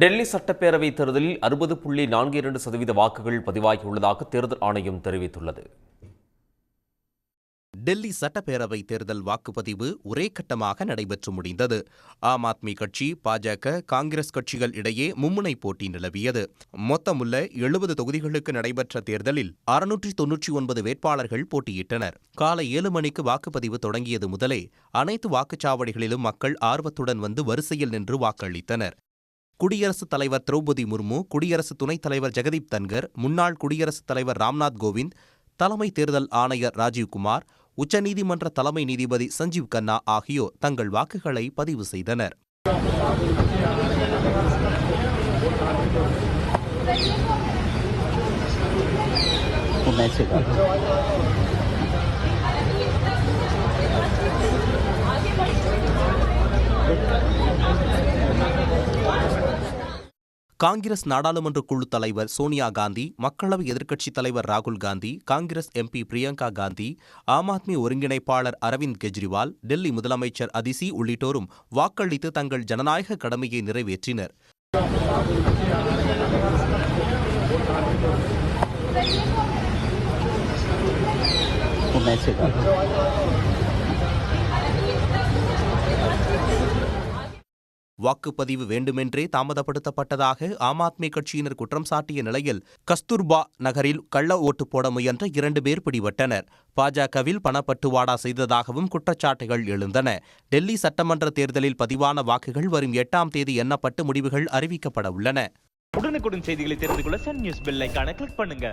டெல்லி சட்டப்பேரவை தேர்தலில் அறுபது புள்ளி நான்கு இரண்டு சதவீத வாக்குகள் பதிவாகியுள்ளதாக தேர்தல் ஆணையம் தெரிவித்துள்ளது. டெல்லி சட்டப்பேரவை தேர்தல் வாக்குப்பதிவு ஒரே கட்டமாக நடைபெற்று முடிந்தது. ஆம் ஆத்மி கட்சி பாஜக காங்கிரஸ் கட்சிகள் இடையே மும்முனை போட்டி நிலவியது. மொத்தமுள்ள எழுபது தொகுதிகளுக்கு நடைபெற்ற தேர்தலில் அறுநூற்றி தொன்னூற்றி ஒன்பது வேட்பாளர்கள் போட்டியிட்டனர். காலை ஏழு மணிக்கு வாக்குப்பதிவு தொடங்கியது முதலே அனைத்து வாக்குச்சாவடிகளிலும் மக்கள் ஆர்வத்துடன் வந்து வரிசையில் நின்று வாக்களித்தனர். குடியரசுத் தலைவர் திரௌபதி முர்மு குடியரசு துணைத் தலைவர் ஜெகதீப் தன்கர் முன்னாள் குடியரசுத் தலைவர் ராம்நாத் கோவிந்த் தலைமை தேர்தல் ஆணையர் ராஜீவ்குமார் உச்சநீதிமன்ற தலைமை நீதிபதி சஞ்சீவ் கன்னா ஆகியோர் தங்கள் வாக்குகளை பதிவு செய்தனர். காங்கிரஸ் நாடாளுமன்ற குழு தலைவர் சோனியா காந்தி மக்களவை எதிர்க்கட்சித் தலைவர் ராகுல் காந்தி காங்கிரஸ் எம்பி பிரியங்கா காந்தி ஆம் ஆத்மி ஒருங்கிணைப்பாளர் அரவிந்த் கெஜ்ரிவால் டெல்லி முதலமைச்சர் அதிசி உள்ளிட்டோரும் வாக்களித்து தங்கள் ஜனநாயக கடமையை நிறைவேற்றினர். வாக்குப்பதிவு வேண்டுமென்றே தாமதப்படுத்தப்பட்டதாக ஆம் ஆத்மி கட்சியினர் குற்றம் சாட்டிய நிலையில் கஸ்தூர்பா நகரில் கள்ள ஓட்டு போட முயன்ற இரண்டு பேர் பிடிபட்டனர். பாஜகவில் பணப்பட்டுவாடா செய்ததாகவும் குற்றச்சாட்டுகள் எழுந்தன. டெல்லி சட்டமன்ற தேர்தலில் பதிவான வாக்குகள் வரும் எட்டாம் தேதி எண்ணப்பட்டு முடிவுகள் அறிவிக்கப்பட உள்ளன. உடனுக்குடன் செய்திகளை தெரிந்து கொள்ள சன் நியூஸ் பெல் கிளிக் பண்ணுங்க.